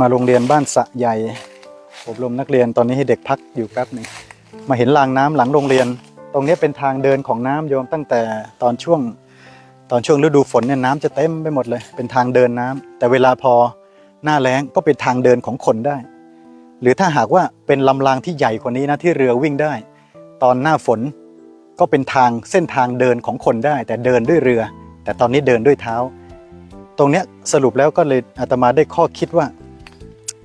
มาโรงเรียนบ้านสะใหญ่อบรมนักเรียนตอนนี้ให้เด็กพักอยู่แป๊บหนึ่งมาเห็นรางน้ำหลังโรงเรียน ตรงนี้เป็นทางเดินของน้ำโยมตั้งแต่ตอนช่วง ตอนช่วงฤดูฝนเนี่ยน้ำจะเต็มไปหมดเลย เป็นทางเดินน้ำแต่เวลาพอหน้าแล้งก็เป็นทางเดินของคนได้ หรือถ้าหากว่าเป็นลำรางที่ใหญ่กว่านี้นะที่เรือวิ่งได้ ตอนหน้าฝนก็เป็นทางเส้นทางเดินของคนได้ แต่เดินด้วยเรือ แต่ตอนนี้เดินด้วยเท้า ตรงเนี้ยสรุปแล้วก็เลยอาตมาได้ข้อคิดว่า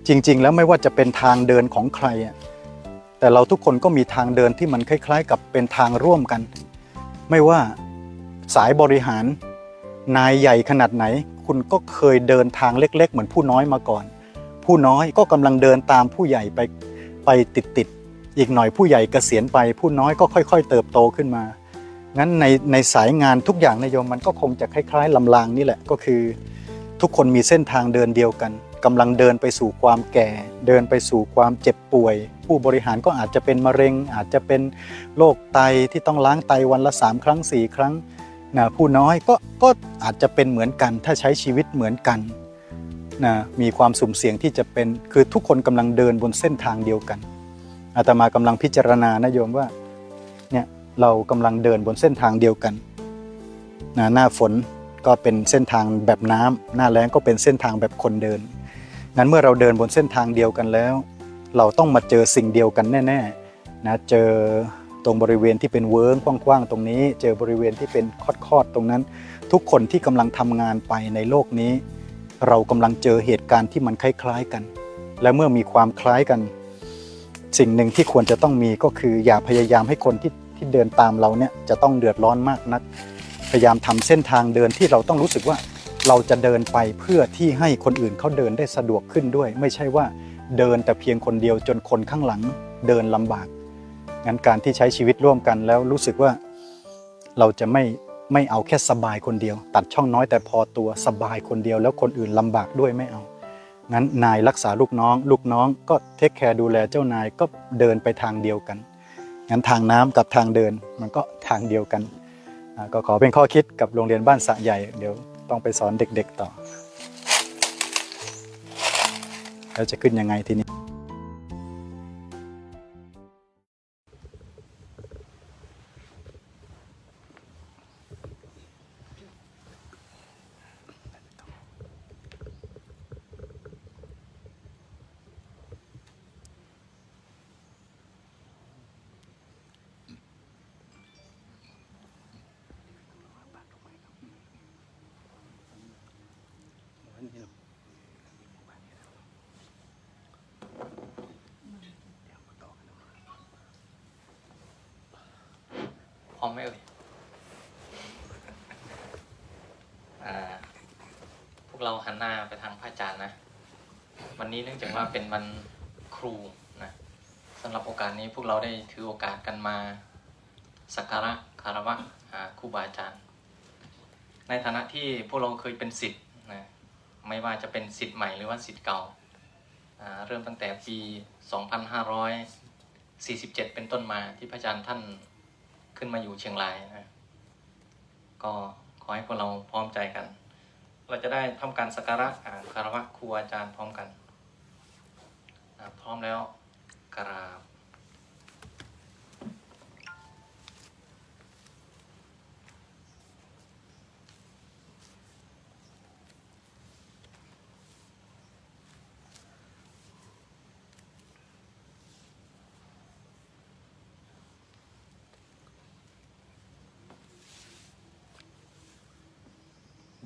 จริง ๆ แล้วไม่ว่าจะเป็นทางเดินของใครอะแต่เราทุกคนก็มีทางเดินที่มันคล้าย ๆ กับเป็นทางร่วมกัน ไม่ว่าสายบริหาร นายใหญ่ขนาดไหน คุณก็เคยเดินทางเล็ก ๆ เหมือนผู้น้อยมาก่อน ผู้น้อยก็กำลังเดินตามผู้ใหญ่ไปไปติดๆอีกหน่อยผู้ใหญ่เกษียณไป ผู้น้อยก็ค่อย ๆ เติบโตขึ้นมางั้นในในสายงานทุกอย่างนายโยมมันก็คงจะคล้าย ๆลำลางนี่แหละก็คือ ทุกคนมีเส้นทางเดินเดียวกัน กำลังเดินไปสู่ความแก่ เดินไปสู่ความเจ็บป่วย ผู้บริหารก็อาจจะเป็นมะเร็ง อาจจะเป็นโรคไตที่ต้องล้างไตวันละสามครั้งสี่ครั้งนะผู้น้อยก็ก็อาจจะเป็นเหมือนกัน ถ้าใช้ชีวิตเหมือนกันนะมีความสุ่มเสี่ยงที่จะเป็นคือทุกคนกำลังเดินบนเส้นทางเดียวกันอาตมากำลังพิจารณานะโยมว่าเนี่ยเรากำลังเดินบนเส้นทางเดียวกันนะหน้าฝนก็เป็นเส้นทางแบบน้ำหน้าแล้งก็เป็นเส้นทางแบบคนเดิน งั้นเมื่อเราเดินบนเส้นทางเดียวกันแล้ว เราต้องมาเจอสิ่งเดียวกันแน่ๆนะเจอตรงบริเวณที่เป็นเวิร์งกว้างๆตรงนี้ เจอบริเวณที่เป็นคอดๆตรงนั้น ทุกคนที่กำลังทำงานไปในโลกนี้ เรากำลังเจอเหตุการณ์ที่มันคล้ายๆกัน และเมื่อมีความคล้ายกัน สิ่งหนึ่งที่ควรจะต้องมีก็คืออย่าพยายามให้คนที่ที่เดินตามเราเนี่ยจะต้องเดือดร้อนมากนัก พยายามทำเส้นทางเดินที่เราต้องรู้สึกว่า เราจะเดินไปเพื่อที่ให้คนอื่นเขาเดินได้สะดวกขึ้นด้วย ไม่ใช่ว่าเดินแต่เพียงคนเดียวจนคนข้างหลังเดินลำบากงั้นการที่ใช้ชีวิตร่วมกันแล้วรู้สึกว่าเราจะไม่ไม่เอาแค่สบายคนเดียว ตัดช่องน้อยแต่พอตัวสบายคนเดียว แล้วคนอื่นลำบากด้วยไม่เอางั้นนายรักษาลูกน้อง ลูกน้องก็เทคแคร์ดูแลเจ้านายก็เดินไปทางเดียวกันงั้นทางน้ำกับทางเดินมันก็ทางเดียวกันก็ขอเป็นข้อคิดกับโรงเรียนบ้านสะใหญ่เดี๋ยว ต้องไปสอนเด็กๆต่อ แล้วจะขึ้นยังไงทีนี้ อมไหมเอ่ยอ่าพวกเราหันหน้าไปทางพระอาจารย์นะ วันนี้เนื่องจากว่าเป็นวันครูนะสำหรับโอกาสนี้พวกเราได้ถือโอกาสกันมาสักการะคารวะครูบาอาจารย์ ในฐานะที่พวกเราเคยเป็นศิษย์นะไม่ว่าจะเป็นศิษย์ใหม่หรือว่าศิษย์เก่าอ่า เริ่มตั้งแต่ปี 2547 เป็นต้นมาที่พระอาจารย์ท่าน ขึ้นมาอยู่เชียงรายนะก็ขอให้พวกเราพร้อมใจกัน เราจะได้ทำการสักการะอ่าคารวะครูอาจารย์พร้อมกัน พร้อมแล้วกราบ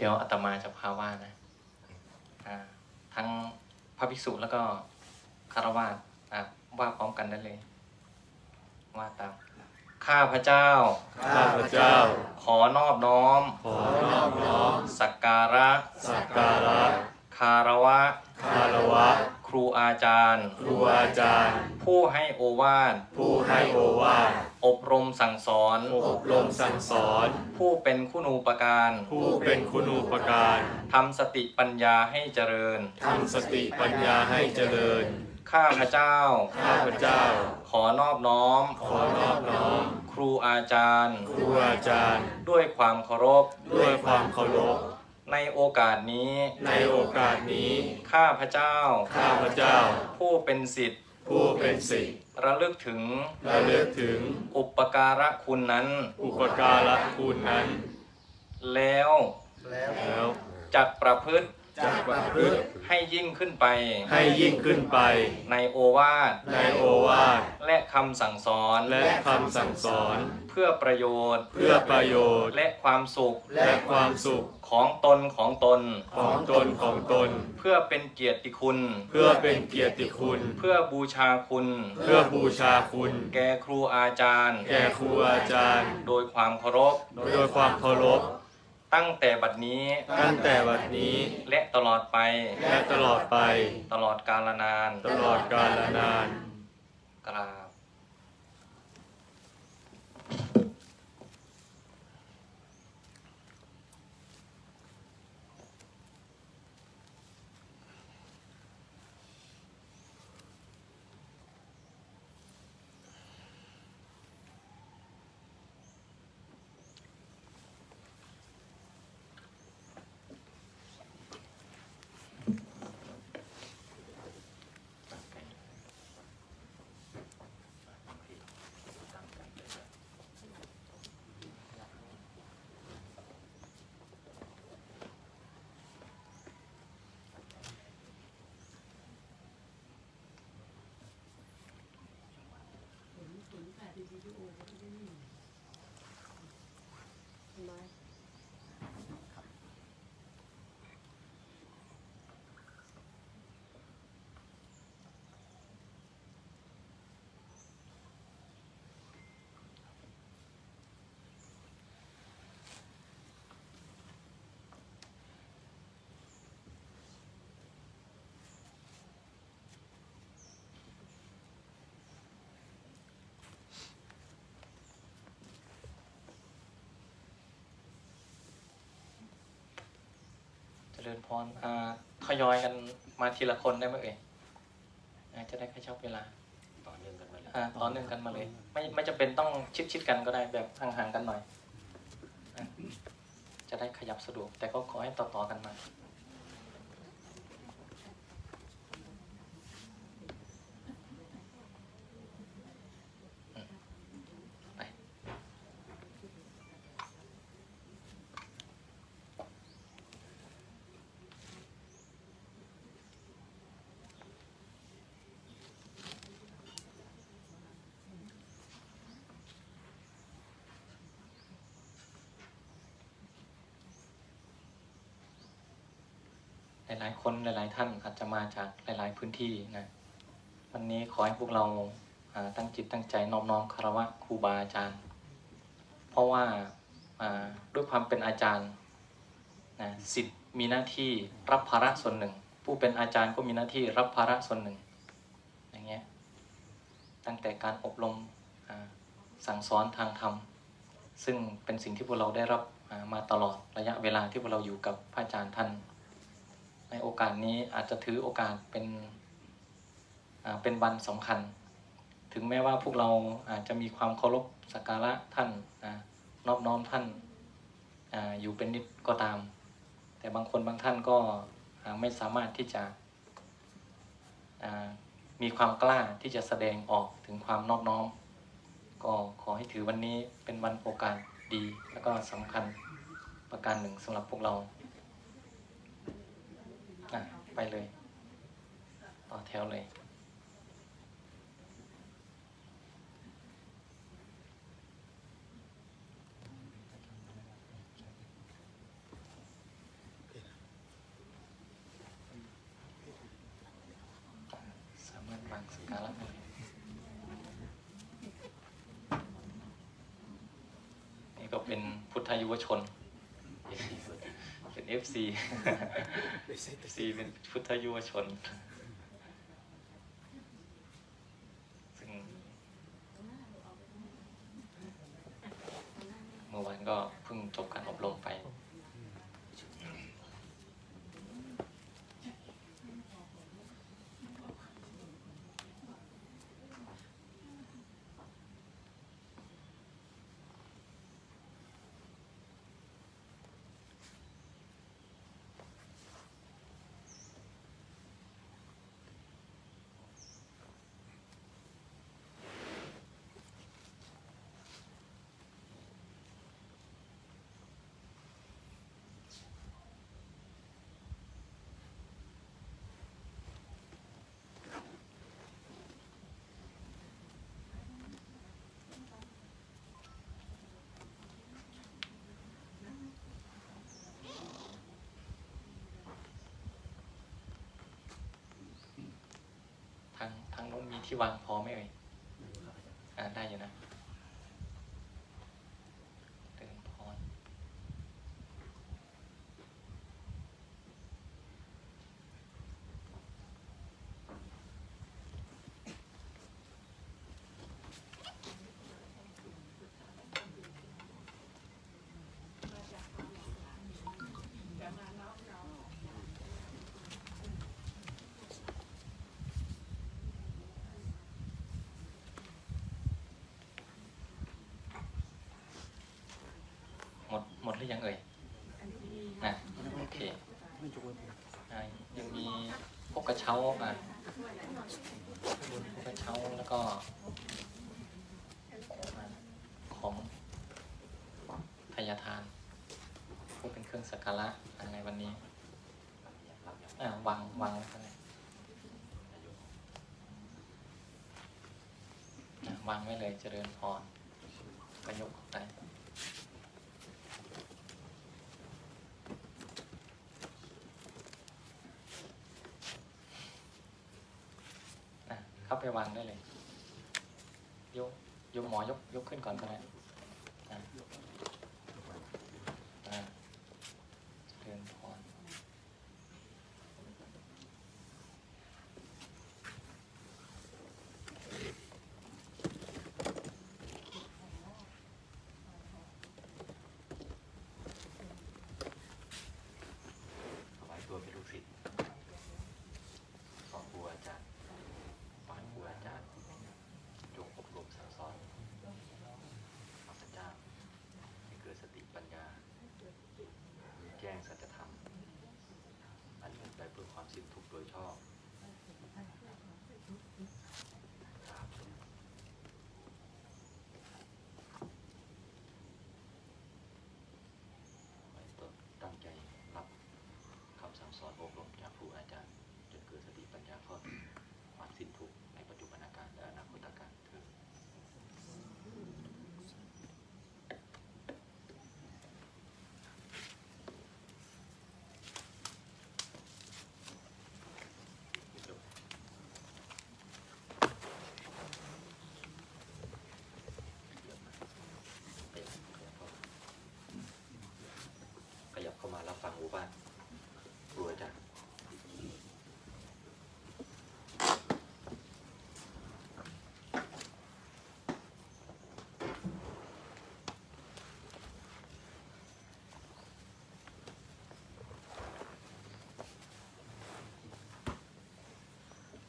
ดี๋ยวอาตมาจะพาว่านะอ่าทั้งพระภิกษุแล้วก็คารวะอะว่าพร้อมกันได้เลย ว่าตามข้าพระเจ้า ข้าพเจ้า ขอนอบน้อม ขอนอบน้อม สักการะ สักการะ คารวะ คารวะ ครูอาจารย์ ครูอาจารย์ ผู้ให้โอวาท ผู้ให้โอวาท อบรมสั่งสอน อบรมสั่งสอน ผู้เป็นคุณูปการ ผู้เป็นคุณูปการทำสติปัญญาให้เจริญ ทำสติปัญญาให้เจริญ ข้าพระเจ้า ข้าพเจ้า ขอนอบน้อม ขอนอบน้อม ครูอาจารย์ ครูอาจารย์ ด้วยความเคารพ ด้วยความเคารพในโอกาสนี้ ในโอกาสนี้ ข้าพระเจ้า ข้าพเจ้า ผู้เป็นสิทธิ์ ผู้เป็นศิษย์ระลึกถึงระลึกถึง อุปการะคุณนั้น อุปการะคุณนั้น แล้วแล้วจักประพฤติ จะประพฤติให้ยิ่งขึ้นไป ให้ยิ่งขึ้นไปในโอวาทในโอวาทและคำสั่งสอนและคำสั่งสอน เพื่อประโยชน์เพื่อประโยชน์และความสุขและความสุขของตนของตนของตนของตน เพื่อเป็นเกียรติคุณ เพื่อเป็นเกียรติคุณ เพื่อบูชาคุณ เพื่อบูชาคุณ แก่ครูอาจารย์ แก่ครูอาจารย์ โดยความเคารพ โดยความเคารพ ตั้งแต่บัดนี้ตั้งแต่วันนี้และตลอดไปและตลอดไปตลอดกาลนานตลอดกาลนานกราบ เจริญพรอ่าทยอยกันมาทีละคนได้ไหมเอ่ยอ่าจะได้กระชับเวลาต่อเนื่องกันมาเลยอ่าต่อเนื่องกันมาเลย ไม่ไม่จำเป็นต้องชิดชิดๆกันก็ได้แบบห่างๆกันหน่อยอะจะได้ขยับสะดวกแต่ก็ขอให้ต่อต่อๆกันมา ลายๆ คนหลายๆท่านอาจจะมาจากหลาย ๆพื้นที่นะวันนี้ขอให้พวกเราตั้งจิตตั้งใจน้อมน้อมคารวะครูบาอาจารย์ เพราะว่าด้วยความเป็นอาจารย์นะสิทธิ์มีหน้าที่รับภาระส่วนหนึ่ง ผู้เป็นอาจารย์ก็มีหน้าที่รับภาระส่วนหนึ่งอย่างเงี้ยตั้งแต่การอบรมสั่งสอนทางธรรม ซึ่งเป็นสิ่งที่พวกเราได้รับมาตลอดระยะเวลาที่พวกเราอยู่กับพระอาจารย์ท่าน ในโอกาสนี้อาจจะถือโอกาสเป็นเป็นวันสำคัญ ถึงแม้ว่าพวกเราอาจจะมีความเคารพสักการะท่านนอบน้อมท่านออยู่เป็นนิดก็ตาม แต่บางคนบางท่านก็ไม่สามารถที่จะมีความกล้าที่จะแสดงออกถึงความนอบน้อม ก็ขอให้ถือวันนี้เป็นวันโอกาสดี แล้วก็สำคัญประการหนึ่งสำหรับพวกเรา ไปเลย ต่อแถวเลย สามารถวางสกการะได้นี่ก็เป็นพุทธยุวชน FC FC เป็นพุทธยุวชน ซึ่งเมื่อวานก็เพิ่งจบการอบรมไป ทางทางโน้นมีที่วางพอไหมเอ่ยอ่าได้อยู่นะเดินพร หมดหมดห รือยังเอ่ยนะโอเคอยังมีพวกกระเช้าอะพวกกระเช้าแล้วก็ของทายทานพวกเป็นเครื่องสักการะในวันนี้อ่าวางวางไว้ก็ได้วางไว้เลยเจริญพรก็ยกออกไป อะเข้า ไปวางได้เลย ยกยกหมอยกยกขึ้นก่อนก็ได้อะอะเจริญพรถวายตัวเป็นลูกศิษย์ของครูอาจารย์ ฝ่ายครูอาจารย์จงอบรมสั่งสอนข้าพเจ้าให้เกิดสติปัญญารู้แจ้งสัจธรรม อันเป็นไปเพื่อความ สิ้นทุกข์โดยชอบครับขอให้ตนตั้งใจรับคำสั่งสอนอบรมจากครูอาจารย์ จนเกิดสติปัญญาครอบความสิ้นทุกข์ในปัจจุบันการและอนาคตการเถิดขยับเข้ามารับฟังหมู่บ้านครูอาจารย์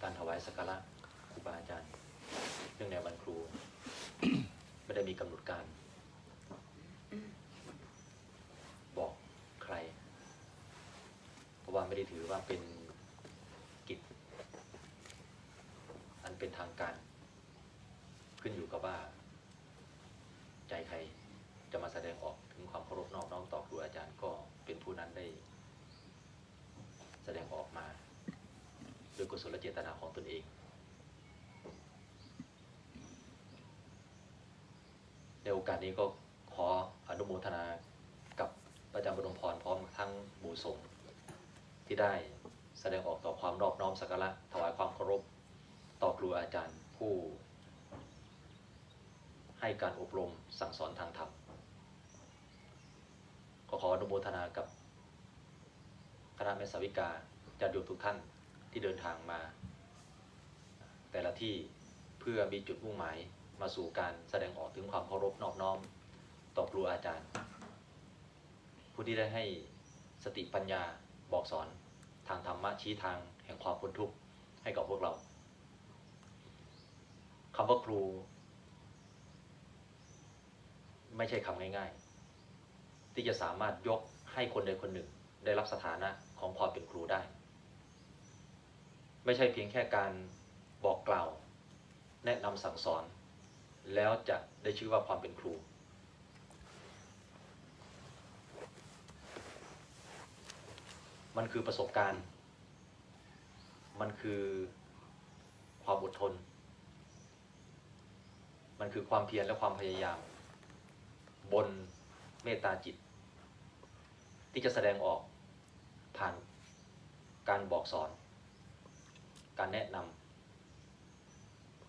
การถวายสักการะครูบาอาจารย์เนื่องในวันครู ไม่ได้มีกำหนดการ บอกใคร เพราะว่าไม่ได้ถือว่าเป็นกิจ อันเป็นทางการ ขึ้นอยู่กับว่า ใจใครจะมาแสดงออกถึงความเคารพนอบน้อมต่อครูอาจารย์ก็เป็นผู้นั้นได้ แสดงออกมา ดยกุศลเจตนาของตนเอง ในโอกาสนี้ก็ขออนุโมทนากับประจำบรมพรพร้อมทั้งหมู่สงฆ์ที่ได้แสดงออกต่อความนอบน้อมสักการะถวายความเคารพต่อครูอาจารย์ผู้ ให้การอบรมสั่งสอนทางธรรมก็ขออนุโมทนากับคณะแม่สาวิกาญาติโยมทุกท่าน ที่เดินทางมา แต่ละที่เพื่อมีจุดมุ่งหมายมาสู่การแสดงออกถึงความเคารพนอบน้อม ต่อครูอาจารย์ ผู้ที่ได้ให้สติปัญญาบอกสอนทางธรรมะชี้ทางแห่งความพ้นทุกข์ให้กับพวกเราคำว่าครู ไม่ใช่คำง่าย ๆ ที่จะสามารถยกให้คนใดคนหนึ่งได้รับสถานะของความเป็นครูได้ ไม่ใช่เพียงแค่การบอกกล่าว แนะนำสั่งสอน แล้วจะได้ชื่อว่าความเป็นครู มันคือประสบการณ์ มันคือความอดทน มันคือความเพียรและความพยายาม บนเมตตาจิต ที่จะแสดงออกผ่านการบอกสอน การแนะน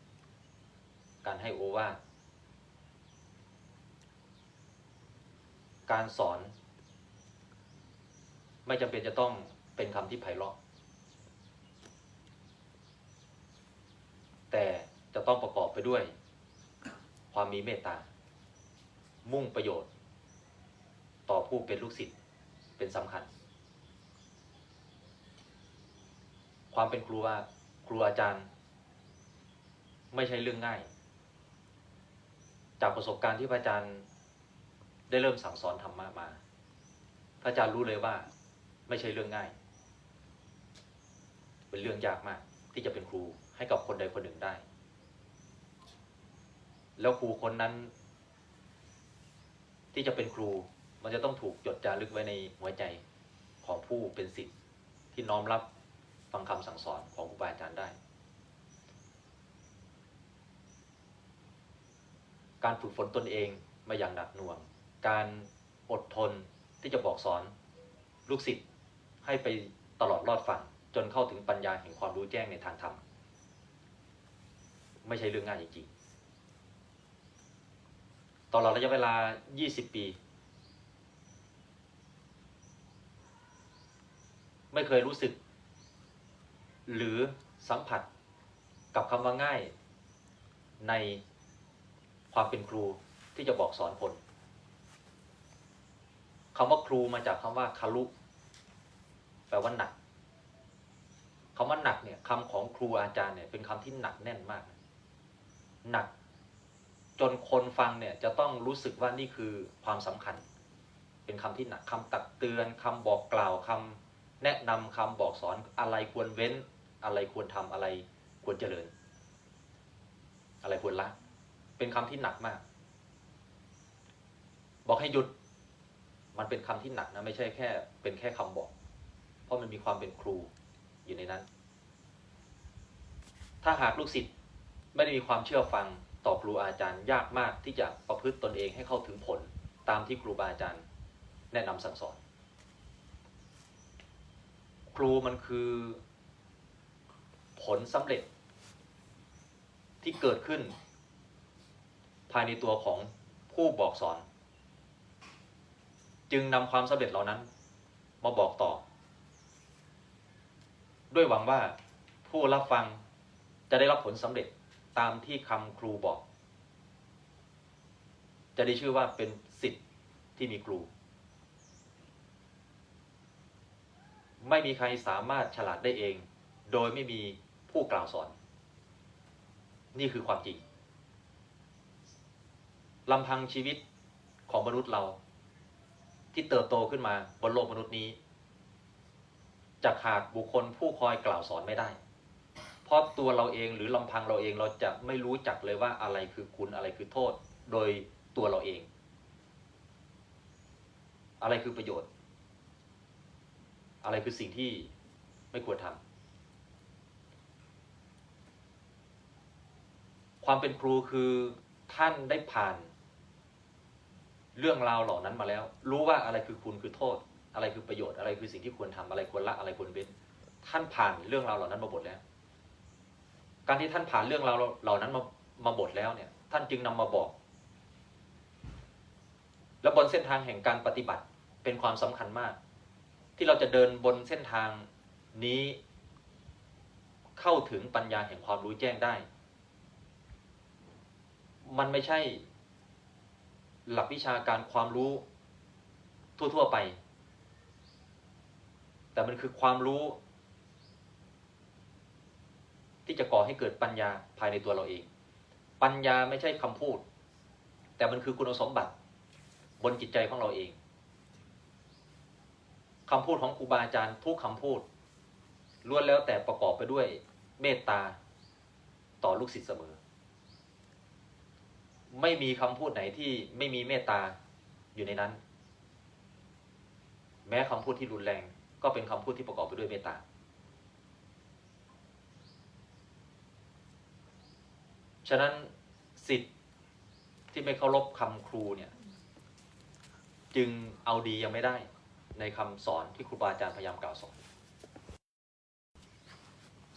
ำการให้โอวาทการสอน ไม่จำเป็นจะต้องเป็นคำที่ไพเราะ แต่จะต้องประกอบไปด้วย ความมีเมตตา มุ่งประโยชน์ ต่อผู้เป็นลูกศิษย์เป็นสำคัญ ความเป็นครูอา ครูอาจารย์ ไม่ใช่เรื่องง่าย จากประสบการณ์ที่พระอาจารย์ได้เริ่มสั่งสอนธรรมะมา พระอาจารย์รู้เลยว่า ไม่ใช่เรื่องง่าย เป็นเรื่องยากมาก ที่จะเป็นครูให้กับคนใดคนหนึ่งได้ แล้วครูคนนั้น ที่จะเป็นครู มันจะต้องถูกจดจารึกไว้ในหัวใจของผู้เป็นศิษย์ที่น้อมรับ ฟังคำสั่งสอนของครูบาอาจารย์ได้ การฝึกฝนตนเองมาอย่างหนักหน่วง การอดทนที่จะบอกสอนลูกศิษย์ให้ไปตลอดรอดฝั่งจนเข้าถึงปัญญาแห่งความรู้แจ้งในทางธรรมไม่ใช่เรื่องง่ายจริงๆตลอดระยะเวลา 20 ปี ไม่เคยรู้สึก หรือสัมผัสกับคำว่าง่ายในความเป็นครูที่จะบอกสอนคนคำว่าครูมาจากคำว่าคารุแปลว่าหนักคำว่าหนักเนี่ยคำของครูอาจารย์เนี่ยเป็นคำที่หนักแน่นมาก หนักจนคนฟังเนี่ยจะต้องรู้สึกว่านี่คือความสำคัญ เป็นคำที่หนักคำตักเตือนคำบอกกล่าวคำแนะนำคำบอกสอนอะไรควรเว้น อะไรควรทำอะไรควรเจริญ อะไรควรละ เป็นคำที่หนักมาก บอกให้หยุด มันเป็นคำที่หนักนะไม่ใช่แค่ เป็นแค่คำบอก เพราะมันมีความเป็นครูอยู่ในนั้น ถ้าหากลูกศิษย์ไม่ได้มีความเชื่อฟังต่อครูอาจารย์ยากมากที่จะประพฤติตนเองให้เข้าถึงผลตามที่ครูบาอาจารย์แนะนำสั่งสอน ครูมันคือ ผลสำเร็จ ที่เกิดขึ้น ภายในตัวของผู้บอกสอน จึงนำความสำเร็จเหล่านั้น มาบอกต่อ ด้วยหวังว่าผู้รับฟังจะได้รับผลสำเร็จตามที่คำครูบอก จะได้ชื่อว่าเป็นสิทธิ์ที่มีครู ไม่มีใครสามารถฉลาดได้เอง โดยไม่มี ผู้กล่าวสอน นี่คือความจริงลำพังชีวิตของมนุษย์เรา ที่เติบโตขึ้นมาบนโลกมนุษย์นี้ จะขาดบุคคลผู้คอยกล่าวสอนไม่ได้ เพราะตัวเราเองหรือลำพังเราเองเราจะไม่รู้จักเลยว่าอะไรคือคุณอะไรคือโทษ โดยตัวเราเอง อะไรคือประโยชน์ อะไรคือสิ่งที่ไม่ควรทำ ความเป็นครูคือท่านได้ผ่าน เรื่องราวเหล่านั้นมาแล้ว รู้ว่าอะไรคือคุณคือโทษ อะไรคือประโยชน์อะไรคือสิ่งที่ควรทำอะไรควรละอะไรควรเว้นท่านผ่านเรื่องราวเหล่านั้นมาหมดแล้ว การที่ท่านผ่านเรื่องราวเหล่านั้นมามาหมดแล้วเนี่ย ท่านจึงนำมาบอก และบนเส้นทางแห่งการปฏิบัติเป็นความสำคัญมาก ที่เราจะเดินบนเส้นทางนี้ เข้าถึงปัญญาแห่งความรู้แจ้งได้ มันไม่ใช่ หลักวิชาการความรู้ทั่ว ๆ ไป แต่มันคือความรู้ ที่จะก่อให้เกิดปัญญาภายในตัวเราเอง ปัญญาไม่ใช่คำพูด แต่มันคือคุณสมบัติบนจิตใจของเราเองคำพูดของครูบาอาจารย์ทุกคำพูดล้วนแล้วแต่ประกอบไปด้วยเมตตาต่อลูกศิษย์เสมอ ไม่มีคำพูดไหนที่ไม่มีเมตตาอยู่ในนั้น แม้คำพูดที่รุนแรง ก็เป็นคำพูดที่ประกอบไปด้วยเมตตา ฉะนั้นสิทธิ์ที่ไม่เคารพคำครูเนี่ย จึงเอาดียังไม่ได้ในคำสอนที่ครูบาอาจารย์พยายามกล่าวสอน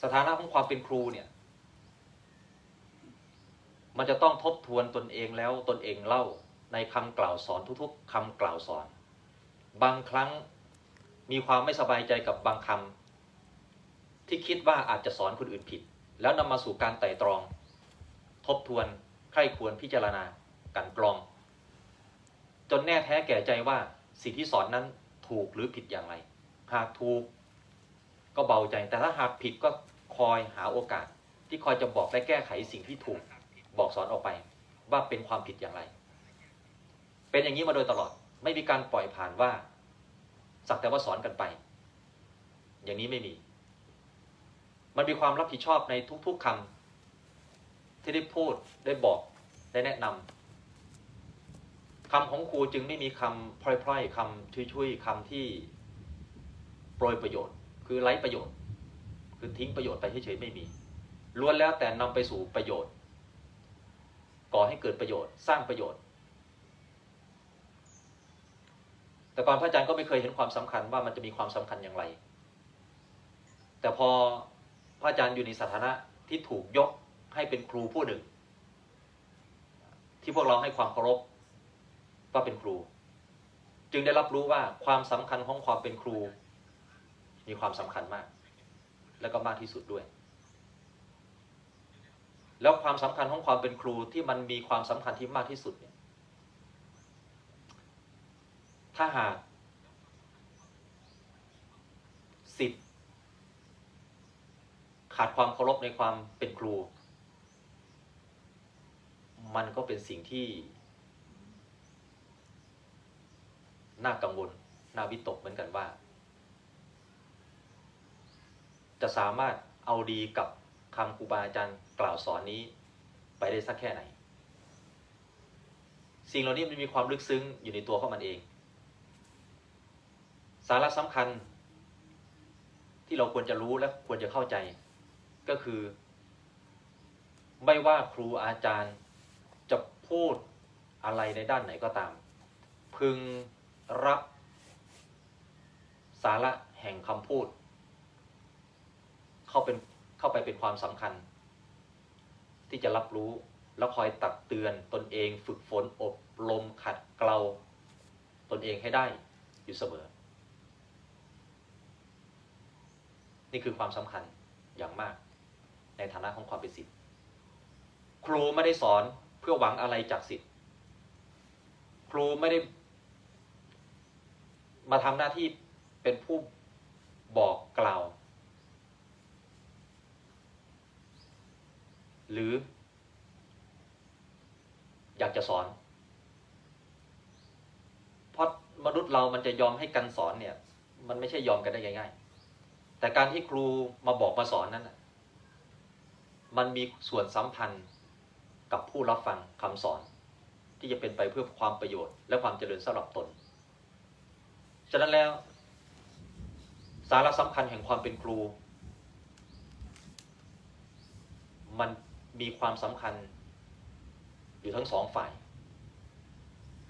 สถานะของความเป็นครูเนี่ย มันจะต้องทบทวนตนเองแล้วตนเองเล่าในคำกล่าวสอนทุกๆคำกล่าวสอน บางครั้งมีความไม่สบายใจกับบางคำที่คิดว่าอาจจะสอนคนอื่นผิด แล้วนำมาสู่การไต่ตรอง ทบทวนใคร่ควรพิจารณากันกรอง จนแน่แท้แก่ใจว่าสิ่งที่สอนนั้นถูกหรือผิดอย่างไร หากถูกก็เบาใจแต่ถ้าหากผิดก็คอยหาโอกาส ที่คอยจะบอกและแก้ไขสิ่งที่ถูก บอกสอนออกไป ว่าเป็นความผิดอย่างไร เป็นอย่างนี้มาโดยตลอด ไม่มีการปล่อยผ่านว่า สักแต่ว่าสอนกันไป อย่างนี้ไม่มี มันมีความรับผิดชอบในทุกๆคำที่ได้พูดได้บอกได้แนะนำคำของครูจึงไม่มีคำพร่อยๆคำช่วยๆคำที่โปรยประโยชน์ คือไร้ประโยชน์ คือทิ้งประโยชน์ไปเฉยๆไม่มีล้วนแล้วแต่นำไปสู่ประโยชน์ ก่อให้เกิดประโยชน์ สร้างประโยชน์ แต่ก่อนพระอาจารย์ก็ไม่เคยเห็นความสำคัญว่ามันจะมีความสำคัญอย่างไร แต่พอพระอาจารย์อยู่ในสถานะที่ถูกยกให้เป็นครูผู้หนึ่ง ที่พวกเราให้ความเคารพว่าเป็นครู จึงได้รับรู้ว่าความสำคัญของความเป็นครู มีความสำคัญมาก และก็มากที่สุดด้วย แล้วความสำคัญของความเป็นครูที่มันมีความสำคัญที่มากที่สุดเนี่ยถ้าหากสิทธิ์ขาดความเคารพในความเป็นครู มันก็เป็นสิ่งที่ น่ากังวล น่าวิตกเหมือนกันว่า จะสามารถเอาดีกับคำครูบาอาจารย์ กล่าวสอนนี้ไปได้สักแค่ไหน สิ่งเหล่านี้มันมีความลึกซึ้งอยู่ในตัวของมันเอง สาระสำคัญ ที่เราควรจะรู้และควรจะเข้าใจ ก็คือ ไม่ว่าครูอาจารย์จะพูดอะไรในด้านไหนก็ตาม พึงรับสาระแห่งคำพูด เข้าเป็นเข้าไปเป็นความสำคัญ ที่จะรับรู้ แล้วคอยตักเตือนตนเองฝึกฝนอบรมขัดเกลาตนเองให้ได้อยู่เสมอ นี่คือความสำคัญอย่างมาก ในฐานะของความเป็นศิษย์ครูไม่ได้สอนเพื่อหวังอะไรจากศิษย์ครูไม่ได้ มาทำหน้าที่เป็นผู้บอกกล่าว หรือ อยากจะสอน เพราะมนุษย์เรามันจะยอมให้กันสอนเนี่ย มันไม่ใช่ยอมกันได้ง่ายๆ แต่การที่ครูมาบอกมาสอนนั้นมันมีส่วนสัมพันธ์กับผู้รับฟังคำสอน ที่จะเป็นไปเพื่อความประโยชน์ และความเจริญสำหรับตน ฉะนั้นแล้ว สาระสำคัญแห่งความเป็นครู มัน มีความสำคัญอยู่ทั้งสองฝ่าย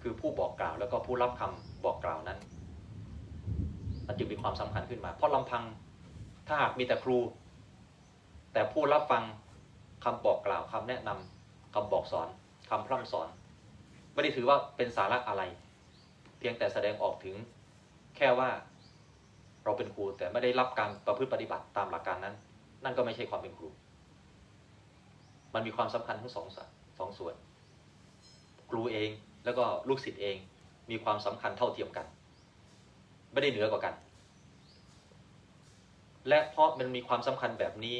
คือผู้บอกกล่าวแล้วก็ผู้รับคำบอกกล่าวนั้น มันจึงมีความสำคัญขึ้นมา เพราะลำพังถ้าหากมีแต่ครู แต่ผู้รับฟังคำบอกกล่าวคำแนะนำคำบอกสอนคำพร่ำสอน ไม่ได้ถือว่าเป็นสาระอะไร เพียงแต่แสดงออกถึงแค่ว่าเราเป็นครูแต่ไม่ได้รับการประพฤติปฏิบัติตามหลักการนั้น นั่นก็ไม่ใช่ความเป็นครู มันมีความสำคัญทั้งสองสสองส่วน ครูเองแล้วก็ลูกศิษย์เองมีความสำคัญเท่าเทียมกัน ไม่ได้เหนือกว่ากัน และเพราะมันมีความสำคัญแบบนี้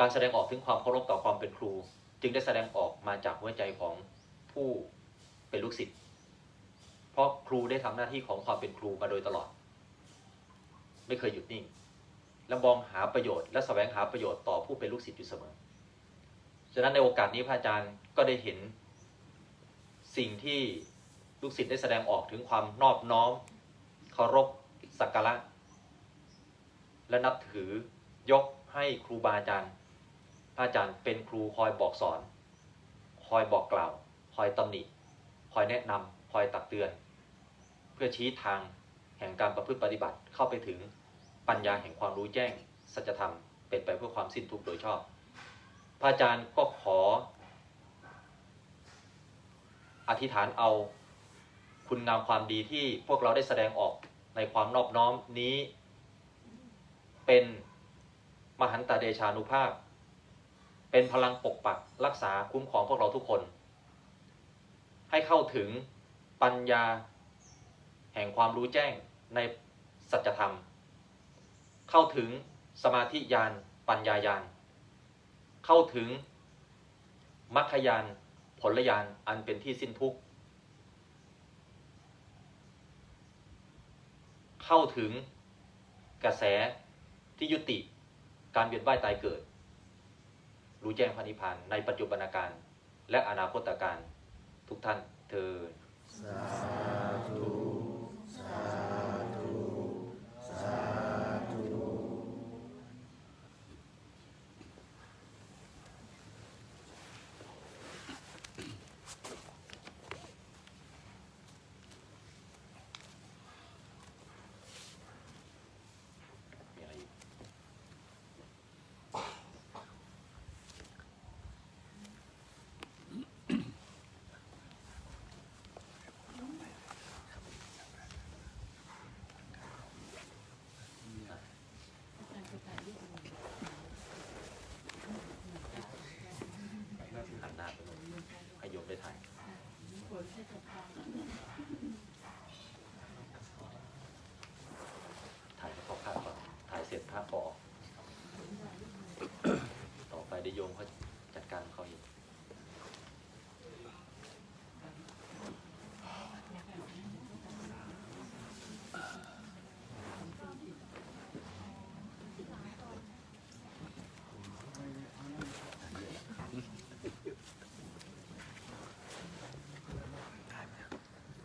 การแสดงออกถึงความเคารพต่อความเป็นครู จึงได้แสดงออกมาจากหัวใจของผู้เป็นลูกศิษย์เพราะครูได้ทำหน้าที่ของความเป็นครูมาโดยตลอด ไม่เคยหยุดนิ่ง และมองหาประโยชน์และแสวงหาประโยชน์ต่อผู้เป็นลูกศิษย์อยู่เสมอ ฉะนั้นในโอกาสนี้พระอาจารย์ก็ได้เห็นสิ่งที่ลูกศิษย์ได้แสดงออกถึงความนอบน้อมเคารพสักการะและนับถือยกให้ครูบาอาจารย์ พระอาจารย์เป็นครูคอยบอกสอน คอยบอกกล่าว คอยตำหนิ คอยแนะนำคอยตักเตือน เพื่อชี้ทางแห่งการประพฤติปฏิบัติเข้าไปถึงปัญญาแห่งความรู้แจ้ง สัจธรรมเป็นไปเพื่อความสิ้นทุกข์โดยชอบ พระอาจารย์ก็ขอ อธิษฐานเอา คุณงามความดีที่พวกเราได้แสดงออกในความนอบน้อมนี้ เป็นมหันตเดชานุภาพ เป็นพลังปกปักรักษาคุ้มครองพวกเราทุกคน ให้เข้าถึงปัญญาแห่งความรู้แจ้งในสัจธรรม เข้าถึงสมาธิญาณปัญญายาณ เข้าถึงมรรคยานผลยานอันเป็นที่สิ้นทุกข์เข้าถึงกระแสที่ยุติ การเวียนว่ายตายเกิด รู้แจ้งพระนิพพานในปัจจุบันการและอนาคตการทุกท่านเธอมีอะไรอีก หันหน้าไปเลยให้โยมได้ถ่าย ถ่ายให้เขาภาพก่อน ถ่ายเสร็จภาพออก ต่อไปได้โยมเขาจัดการเขาเอง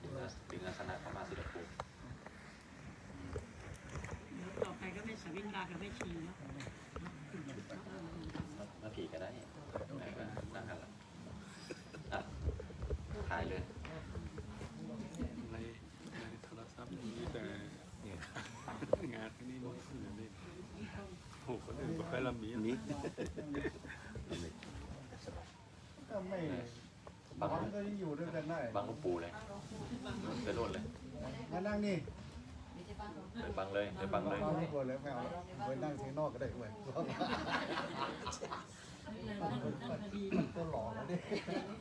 ดึงอาสดึงอาสนะเข้ามาสิลปู ต่อไปก็ไม่สวิงดากับไม่ชีเนาะ มาผีก็ได้ไหนก็นั่งกันละอะถ่ายเลย ในในโทรศัพท์มีแต่งานที่นี่น้อยขึ้นเลยโอ้คนอื่นก็ค่อยลำมี นี้ ก็ไม่บังมันก็ยังอยู่ด้วยกันได้บังลูกปูเลยไปโน่นเลยมานั่งนี่เลยบังเลยเลยบังเลยเอาไม่กลัวเลยไม่เอาไปนั่งข้างนอกก็ได้เว้ยมันตัวหล่อแล้วดิจ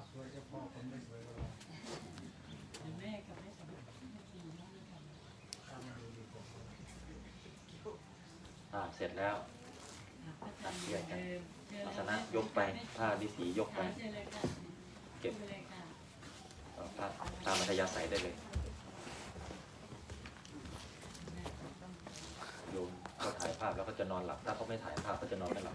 ได้จะเดินมาหาที่นี่แหละแม่กับแม่สวิงไม่ชีเนาอ่าเสร็จแล้วตัดเชือกกันอาสนะยกไปผ้าดิสียกไป เก็บเอาผ้าตามมัธยาศัยได้เลยโยมก็ถ่ายภาพแล้วก็จะนอนหลับ ถ้าเขาไม่ถ่ายภาพก็จะนอนไม่หลับ